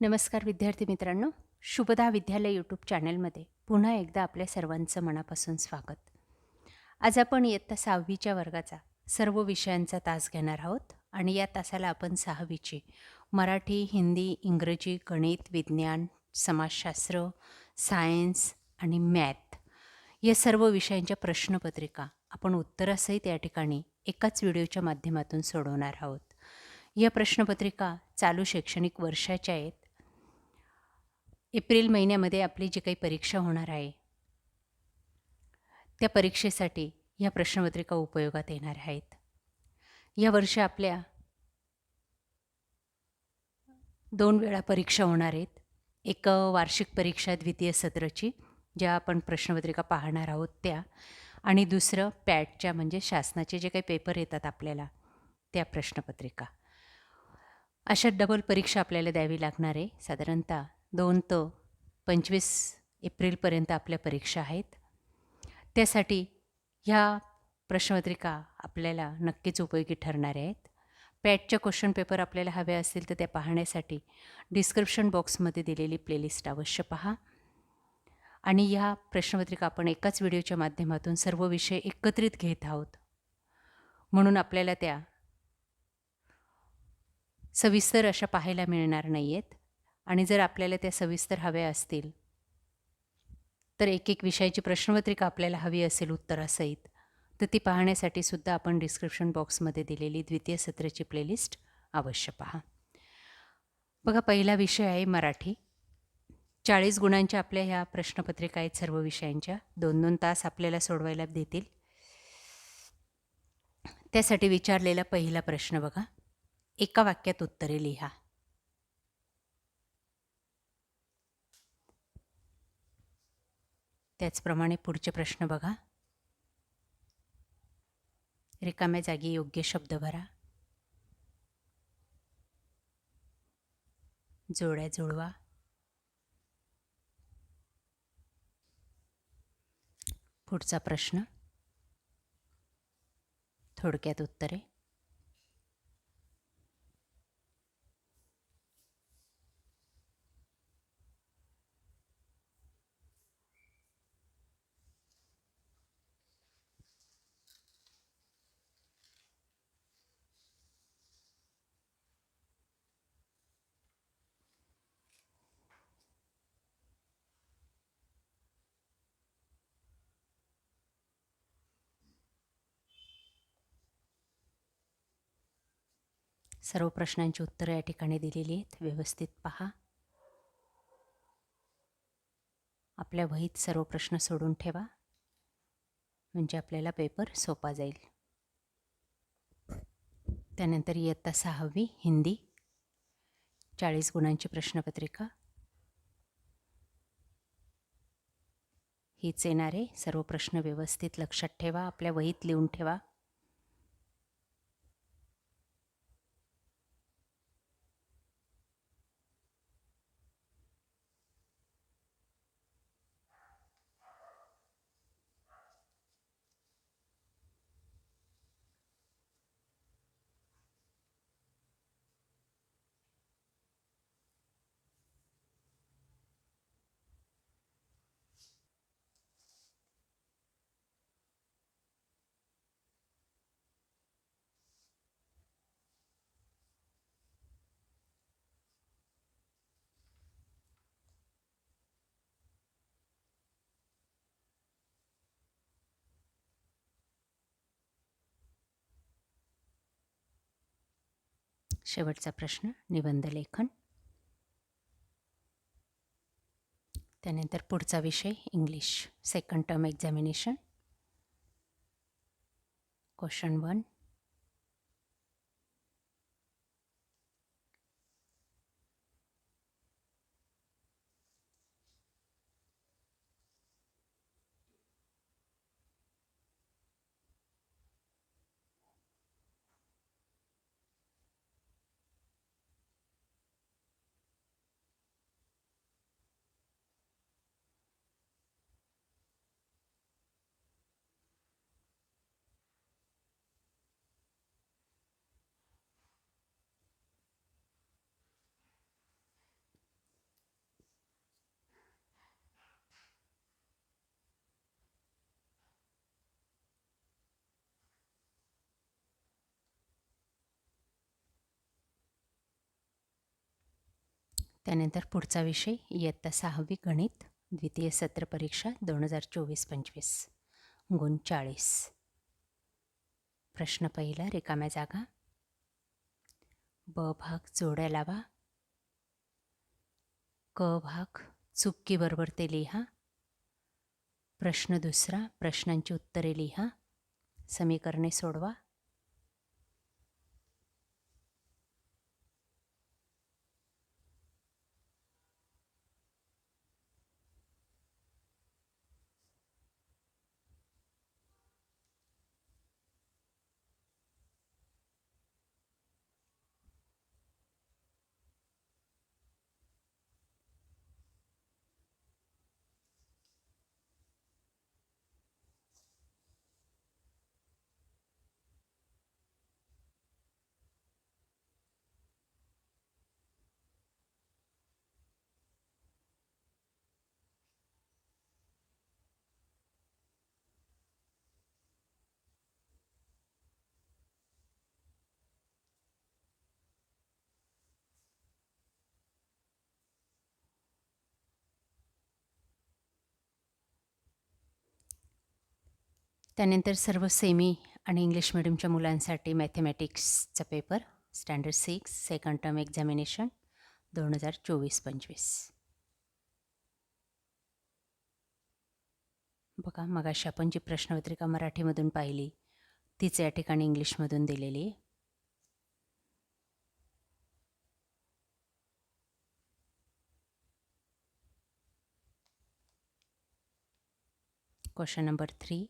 नमस्कार विद्यार्थी मित्रांनो. शुभदा विद्यालय यूट्यूब चॅनलमध्ये पुन्हा एकदा आपल्या सर्वांचं मनापासून स्वागत. आज आपण इयत्ता सहावीच्या वर्गाचा सर्व विषयांचा तास घेणार आहोत आणि या तासाला आपण सहावीची मराठी हिंदी इंग्रजी गणित विज्ञान समाजशास्त्र सायन्स आणि मॅथ या सर्व विषयांच्या प्रश्नपत्रिका आपण उत्तरासहित या ठिकाणी एकाच व्हिडिओच्या माध्यमातून सोडवणार आहोत. या प्रश्नपत्रिका चालू शैक्षणिक वर्षाच्या आहेत. एप्रिल महिन्यामध्ये आपली जी काही परीक्षा होणार आहे त्या परीक्षेसाठी ह्या प्रश्नपत्रिका उपयोगात येणार आहेत. या वर्षी आपल्या दोन वेळा परीक्षा होणार आहेत. एक वार्षिक परीक्षा द्वितीय सत्राची ज्या आपण प्रश्नपत्रिका पाहणार आहोत त्या आणि दुसरं पॅटच्या म्हणजे शासनाचे जे काही पेपर येतात आपल्याला त्या प्रश्नपत्रिका. अशा डबल परीक्षा आपल्याला द्यावी लागणार आहे साधारणतः दोन तर पंचवीस एप्रिलपर्यंत आपल्या परीक्षा आहेत. त्यासाठी ह्या प्रश्नपत्रिका आपल्याला नक्कीच उपयोगी ठरणार आहेत. पॅटच्या क्वेश्चन पेपर आपल्याला हवे असतील तर त्या पाहण्यासाठी डिस्क्रिप्शन बॉक्समध्ये दिलेली प्लेलिस्ट अवश्य पहा. आणि ह्या प्रश्नपत्रिका आपण एकाच व्हिडिओच्या माध्यमातून सर्व विषय एकत्रित घेत आहोत. म्हणून आपल्याला त्या सविस्तर अशा पाहायला मिळणार नाही आहेत आणि जर आपल्याला त्या सविस्तर हव्या असतील तर एक एक विषयाची प्रश्नपत्रिका आपल्याला हवी असेल उत्तरासहित तर ती पाहण्यासाठी सुद्धा आपण डिस्क्रिप्शन बॉक्समध्ये दिलेली द्वितीय सत्राची प्लेलिस्ट अवश्य पहा. बघा पहिला विषय आहे मराठी. चाळीस गुणांच्या आपल्या ह्या प्रश्नपत्रिका आहेत सर्व विषयांच्या. दोन दोन तास आपल्याला सोडवायला देतील. त्यासाठी विचारलेला पहिला प्रश्न बघा. एका वाक्यात उत्तरे लिहा. त्याचप्रमाणे पुढचे प्रश्न बघा. रिकाम्या जागी योग्य शब्द भरा. जोड्या जुळवा. पुढचा प्रश्न. थोडक्यात उत्तरे. सर्व प्रश्नांची उत्तरं या ठिकाणी दिलेली आहेत. व्यवस्थित पहा. आपल्या वहीत सर्व प्रश्न सोडून ठेवा. म्हणजे आपल्याला पेपर सोपा जाईल. त्यानंतर इयत्ता सहावी हिंदी चाळीस गुणांची प्रश्नपत्रिका. हीच येणारे सर्व प्रश्न व्यवस्थित लक्षात ठेवा. आपल्या वहीत लिहून ठेवा. शेवटचा प्रश्न निबंध लेखन. त्यानंतर पुढचा विषय English second term examination question one त्यानंतर पुढचा विषय इयत्ता सहावी गणित द्वितीय सत्र परीक्षा दोन हजार चोवीस पंचवीस. गुण चाळीस. प्रश्न पहिला रिकाम्या जागा. ब भाग जोड्या लावा. क भाग चुक्कीबरोबर ते लिहा. प्रश्न दुसरा प्रश्नांची उत्तरे लिहा. समीकरणे सोडवा. त्यानंतर सर्व सेमी आणि इंग्लिश मिडियमच्या मुलांसाठी मॅथेमॅटिक्सचा paper standard six second term examination दोन हजार चोवीस पंचवीस. बघा मगाशी आपण जी प्रश्नपत्रिका मराठीमधून पाहिली तीच या ठिकाणी इंग्लिशमधून दिलेली आहे. क्वेश्चन नंबर थ्री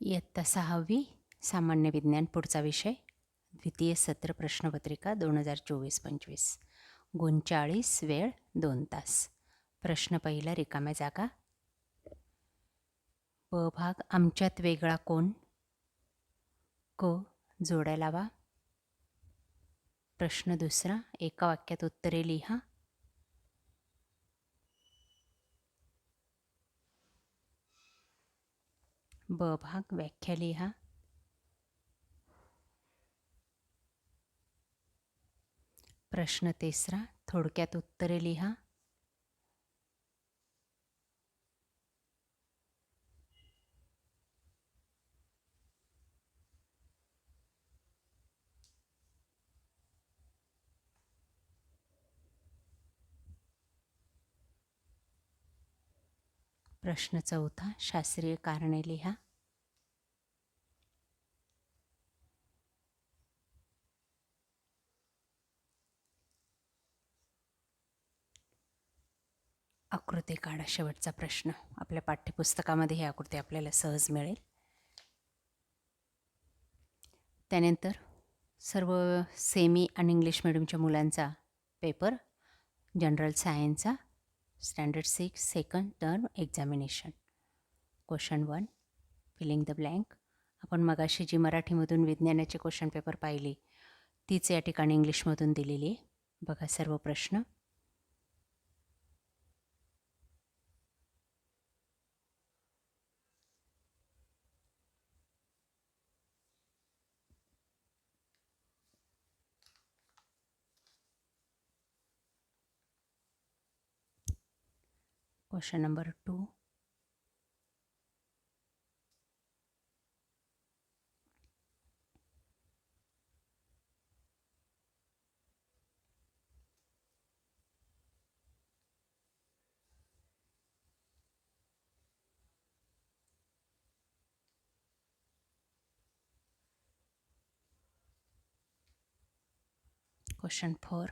इयत्ता सहावी सामान्य विज्ञान पुढचा विषय द्वितीय सत्र प्रश्नपत्रिका दोन हजार चोवीस पंचवीस गुणचाळीस वेळ दोन तास. प्रश्न पहिला रिकाम्या जागा. ब भाग आमच्यात वेगळा कोण? क जोड्या लावा. प्रश्न दुसरा एका वाक्यात उत्तरे लिहा. ब भाग व्याख्या लिहा. प्रश्न तिसरा थोडक्यात उत्तरे लिहा. प्रश्न चौथा शास्त्रीय कारणे लिहा. आकृती काढा शेवटचा प्रश्न. आपल्या पाठ्यपुस्तकामध्ये ही आकृती आपल्याला सहज मिळेल. त्यानंतर सर्व सेमी आणि इंग्लिश मिडियमच्या मुलांचा पेपर जनरल सायन्सचा standard six second term examination question one filling the blank आपण मगाशी जी मराठीमधून विज्ञानाचे क्वेश्चन पेपर पाहिले तीच या ठिकाणी इंग्लिशमधून दिलेली आहे. बघा सर्व प्रश्न. Question number two. Question 4.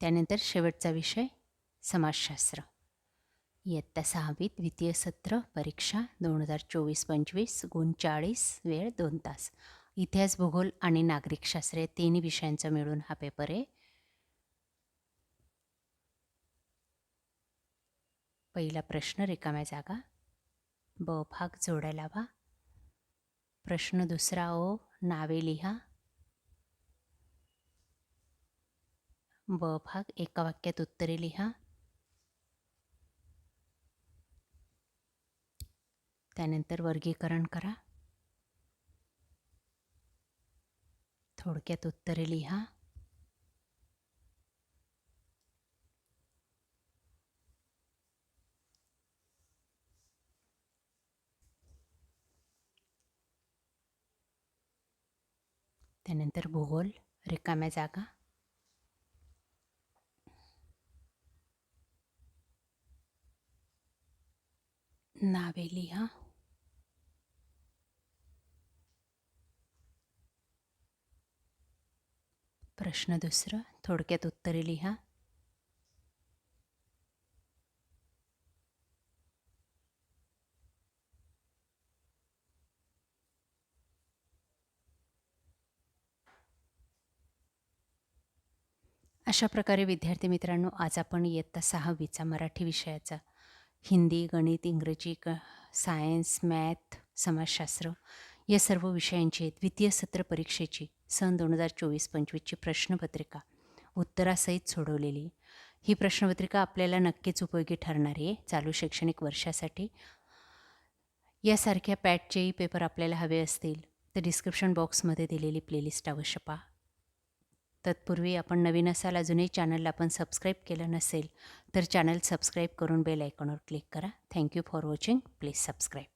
त्यानंतर शेवटचा विषय समाजशास्त्र. इयत्ता सहावीत द्वितीय सत्र परीक्षा दोन हजार चोवीस पंचवीस गुण चाळीस वेळ दोन तास. इतिहास भूगोल आणि नागरिकशास्त्र या तिन्ही विषयांचा मिळून हा पेपर आहे. पहिला प्रश्न रिकाम्या जागा. ब भाग जोडायला हवा. प्रश्न दुसरा ओ नावे लिहा. ब भाग एका वाक्यात उत्तरे लिहा. त्यानंतर वर्गीकरण करा. थोडक्यात उत्तरे लिहा. त्यानंतर भूगोल रिकाम्या जागा. नावे लिहा प्रश्न दुसरं थोडक्यात उत्तरे लिहा. अशा प्रकारे विद्यार्थी मित्रांनो आज आपण इयत्ता सहावीचा मराठी विषयाचा हिंदी गणित इंग्रजी क सायन्स मॅथ समाजशास्त्र या सर्व विषयांची द्वितीय सत्र परीक्षेची सन दोन हजार चोवीस पंचवीसची प्रश्नपत्रिका उत्तरासहित सोडवलेली. ही प्रश्नपत्रिका आपल्याला नक्कीच उपयोगी ठरणारी आहे. चालू शैक्षणिक वर्षासाठी. यासारख्या पॅटचेही पेपर आपल्याला हवे असतील तर डिस्क्रिप्शन बॉक्समध्ये दिलेली प्लेलिस्ट अवश्य पहा. तत्पूर्वी आपण नवीन असाल अजूनही चॅनलला आपण सबस्क्राईब केलं नसेल तर चॅनल सबस्क्राईब करून बेल आयकॉनवर क्लिक करा. Thank you for watching. Please subscribe.